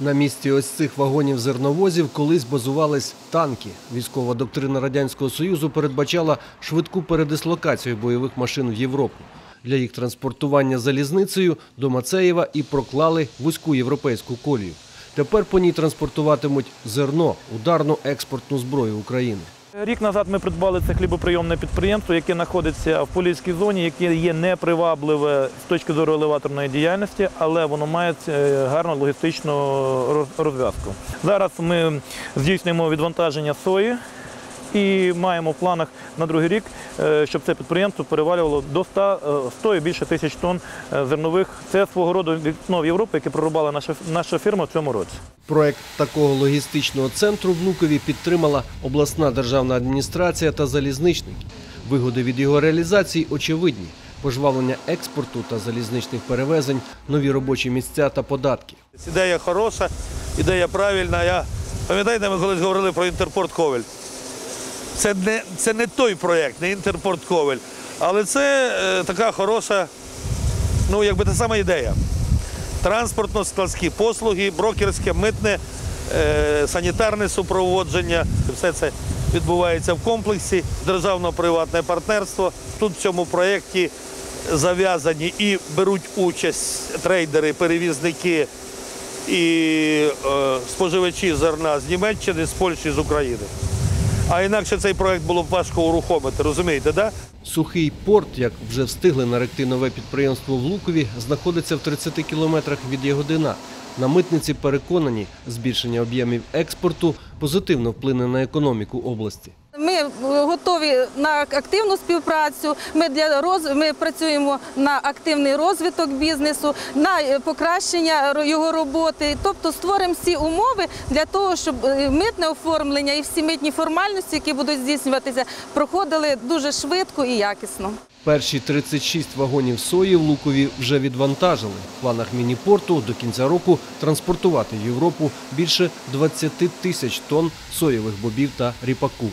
На місці ось цих вагонів зерновозів колись базувались танки. Військова доктрина Радянського Союзу передбачала швидку передислокацію бойових машин в Європу. Для їх транспортування залізницею до Мацеєва і проклали вузьку європейську колію. Тепер по ній транспортуватимуть зерно, ударну експортну зброю України. Рік назад ми придбали це хлібоприйомне підприємство, яке знаходиться в поліській зоні, яке є непривабливе з точки зору елеваторної діяльності, але воно має е, гарну логістичну розв'язку. Зараз ми здійснюємо відвантаження сої і маємо в планах на другий рік, е, щоб це підприємство перевалювало до 100, е, 100 і більше тисяч тонн е, зернових. Це свого роду вікно в Європу, яке прорубала наша, наша фірма в цьому році. Проект такого логістичного центру в Внукові підтримала обласна державна адміністрація та залізничники. Вигоди від його реалізації очевидні: пожвавлення експорту та залізничних перевезень, нові робочі місця та податки. Ідея хороша, ідея правильна. Я пам'ятаєте, ми колись говорили про інтерпорт Ковель. Це не, це не той проєкт, не інтерпорт Ковель. Але це е, така хороша, ну якби та сама ідея. Транспортно-складські послуги, брокерське, митне, е, санітарне супроводження. Все це відбувається в комплексі. Державно-приватне партнерство. Тут в цьому проєкті зав'язані і беруть участь трейдери, перевізники і е, споживачі зерна з Німеччини, з Польщі, з України. А інакше цей проект було б важко урухомити, розумієте, да? Сухий порт, як вже встигли наректи нове підприємство в Лукові, знаходиться в 30 кілометрах від Ягодина. На митниці переконані, збільшення об'ємів експорту позитивно вплине на економіку області. Ми готові на активну співпрацю. Ми для роз... ми працюємо на активний розвиток бізнесу, на е, покращення його роботи. Тобто створимо всі умови для того, щоб е, митне оформлення і всі митні формальності, які будуть здійснюватися, проходили дуже швидко і якісно. Перші 36 вагонів сої в Лукові вже відвантажили. В планах міні-порту до кінця року транспортувати Європу більше 20 тисяч тонн соєвих бобів та ріпаку.